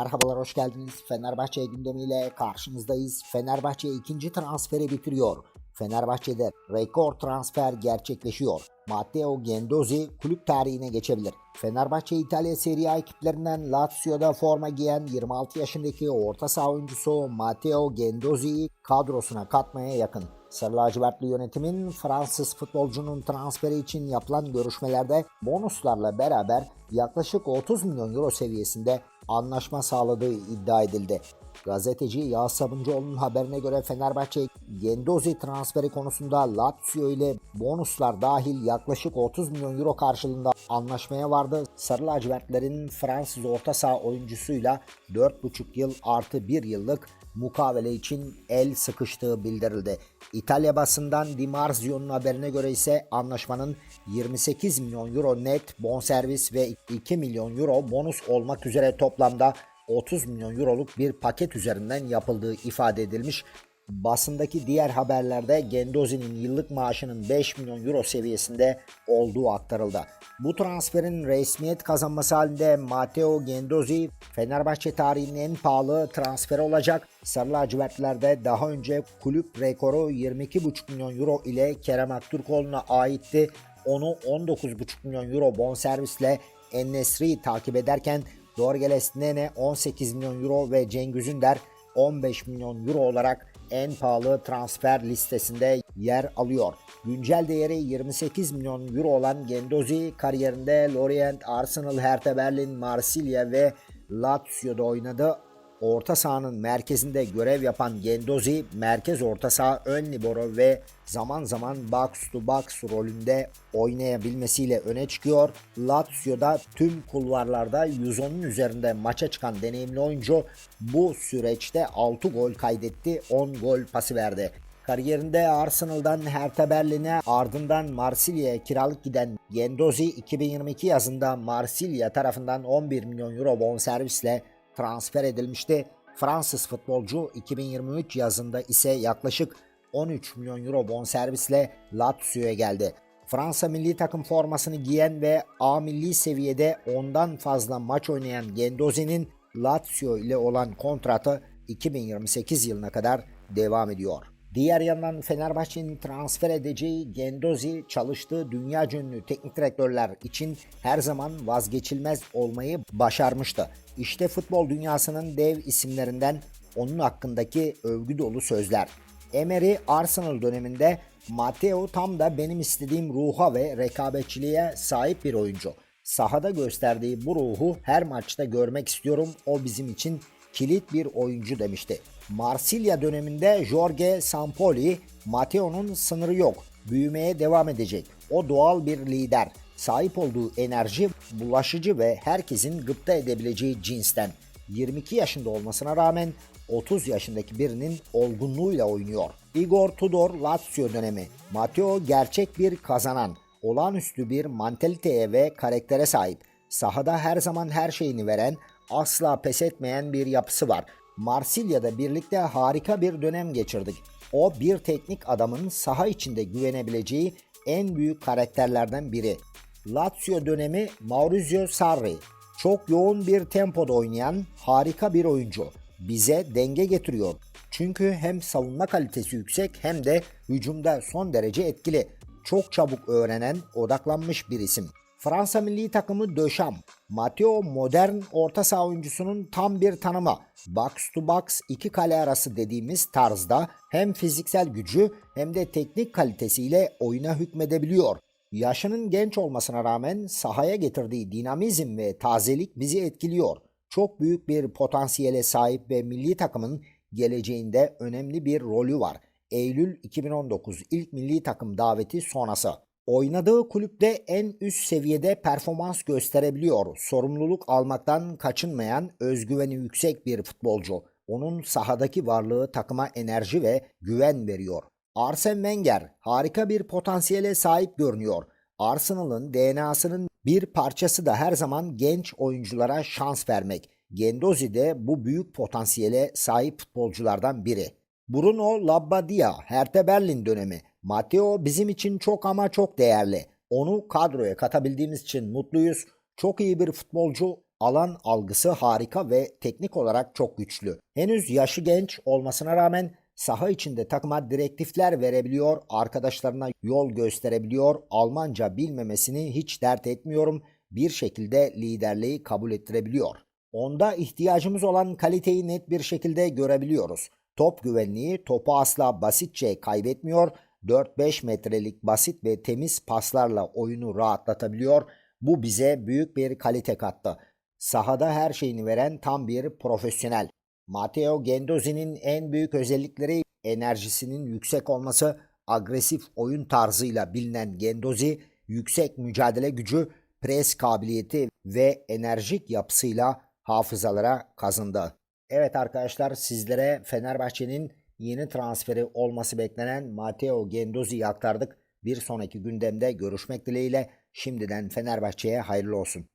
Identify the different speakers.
Speaker 1: Merhabalar hoş geldiniz. Fenerbahçe gündemiyle karşınızdayız. Fenerbahçe ikinci transferi bitiriyor. Fenerbahçe'de rekor transfer gerçekleşiyor. Matteo Gendozi kulüp tarihine geçebilir. Fenerbahçe İtalya Serie A ekiplerinden Lazio'da forma giyen 26 yaşındaki orta saha oyuncusu Matteo Gendozi'yi kadrosuna katmaya yakın. Sarı lacivertli yönetimin Fransız futbolcunun transferi için yapılan görüşmelerde bonuslarla beraber yaklaşık 30 milyon euro seviyesinde anlaşma sağladığı iddia edildi. Gazeteci Yağız Sabuncuoğlu'nun haberine göre Fenerbahçe Gendozi transferi konusunda Lazio ile bonuslar dahil yaklaşık 30 milyon euro karşılığında anlaşmaya vardı. Sarı lacivertlerin Fransız orta saha oyuncusuyla 4,5 yıl artı 1 yıllık mukavele için el sıkıştığı bildirildi. İtalya basından Di Marzio'nun haberine göre ise anlaşmanın 28 milyon euro net bonservis ve 2 milyon euro bonus olmak üzere toplamda 30 milyon euroluk bir paket üzerinden yapıldığı ifade edilmiş. Basındaki diğer haberlerde Gendozi'nin yıllık maaşının 5 milyon euro seviyesinde olduğu aktarıldı. Bu transferin resmiyet kazanması halinde Matteo Gendozi Fenerbahçe tarihinin en pahalı transferi olacak. Sarı lacivertlerde daha önce kulüp rekoru 22,5 milyon euro ile Kerem Aktürkoğlu'na aitti. Onu 19,5 milyon euro bonservisle Ennesri'yi takip ederken Dorgeles Nene 18 milyon euro ve Cengiz Ünder 15 milyon euro olarak en pahalı transfer listesinde yer alıyor. Güncel değeri 28 milyon euro olan Gendozi kariyerinde Lorient, Arsenal, Hertha Berlin, Marsilya ve Lazio'da oynadı. Orta sahanın merkezinde görev yapan Gendozi, merkez orta saha ön libero ve zaman zaman box to box rolünde oynayabilmesiyle öne çıkıyor. Lazio'da tüm kulvarlarda 110'un üzerinde maça çıkan deneyimli oyuncu bu süreçte 6 gol kaydetti, 10 gol pası verdi. Kariyerinde Arsenal'dan Hertha Berlin'e ardından Marsilya'ya kiralık giden Gendozi 2022 yazında Marsilya tarafından 11 milyon euro bonservisle transfer edilmişti. Fransız futbolcu 2023 yazında ise yaklaşık 13 milyon euro bonservisle Lazio'ya geldi. Fransa milli takım formasını giyen ve A milli seviyede ondan fazla maç oynayan Gendozi'nin Lazio ile olan kontratı 2028 yılına kadar devam ediyor. Diğer yandan Fenerbahçe'nin transfer edeceği Gendozi çalıştığı dünya ünlü teknik direktörler için her zaman vazgeçilmez olmayı başarmıştı. İşte futbol dünyasının dev isimlerinden onun hakkındaki övgü dolu sözler. Emery Arsenal döneminde Matteo tam da benim istediğim ruha ve rekabetçiliğe sahip bir oyuncu. Sahada gösterdiği bu ruhu her maçta görmek istiyorum. O bizim için kilit bir oyuncu demişti. Marsilya döneminde Jorge Sampoli, Matteo'nun sınırı yok. Büyümeye devam edecek. O doğal bir lider. Sahip olduğu enerji bulaşıcı ve herkesin gıpta edebileceği cinsten. 22 yaşında olmasına rağmen 30 yaşındaki birinin olgunluğuyla oynuyor. Igor Tudor Lazio dönemi. Matteo gerçek bir kazanan. Olağanüstü bir mantaliteye ve karaktere sahip. Sahada her zaman her şeyini veren, asla pes etmeyen bir yapısı var. Marsilya'da birlikte harika bir dönem geçirdik. O bir teknik adamın saha içinde güvenebileceği en büyük karakterlerden biri. Lazio dönemi Maurizio Sarri. Çok yoğun bir tempoda oynayan harika bir oyuncu. Bize denge getiriyor. Çünkü hem savunma kalitesi yüksek hem de hücumda son derece etkili. Çok çabuk öğrenen, odaklanmış bir isim. Fransa milli takımı Döşam. Matteo modern orta saha oyuncusunun tam bir tanımı. Box to box iki kale arası dediğimiz tarzda hem fiziksel gücü hem de teknik kalitesiyle oyuna hükmedebiliyor. Yaşının genç olmasına rağmen sahaya getirdiği dinamizm ve tazelik bizi etkiliyor. Çok büyük bir potansiyele sahip ve milli takımın geleceğinde önemli bir rolü var. Eylül 2019 ilk milli takım daveti sonrası. Oynadığı kulüpte en üst seviyede performans gösterebiliyor. Sorumluluk almaktan kaçınmayan, özgüveni yüksek bir futbolcu. Onun sahadaki varlığı takıma enerji ve güven veriyor. Arsene Wenger harika bir potansiyele sahip görünüyor. Arsenal'ın DNA'sının bir parçası da her zaman genç oyunculara şans vermek. Gendozi de bu büyük potansiyele sahip futbolculardan biri. Bruno Labbadia, Hertha Berlin dönemi. Matteo bizim için çok ama çok değerli. Onu kadroya katabildiğimiz için mutluyuz. Çok iyi bir futbolcu. Alan algısı harika ve teknik olarak çok güçlü. Henüz yaşı genç olmasına rağmen saha içinde takıma direktifler verebiliyor, arkadaşlarına yol gösterebiliyor, Almanca bilmemesini hiç dert etmiyorum, bir şekilde liderliği kabul ettirebiliyor. Onda ihtiyacımız olan kaliteyi net bir şekilde görebiliyoruz. Top güvenliği topu asla basitçe kaybetmiyor, 4-5 metrelik basit ve temiz paslarla oyunu rahatlatabiliyor. Bu bize büyük bir kalite kattı. Sahada her şeyini veren tam bir profesyonel. Matteo Gendozi'nin en büyük özellikleri enerjisinin yüksek olması, agresif oyun tarzıyla bilinen Gendozi, yüksek mücadele gücü, pres kabiliyeti ve enerjik yapısıyla hafızalara kazındı. Evet arkadaşlar sizlere Fenerbahçe'nin yeni transferi olması beklenen Matteo Gendozi'yi aktardık. Bir sonraki gündemde görüşmek dileğiyle şimdiden Fenerbahçe'ye hayırlı olsun.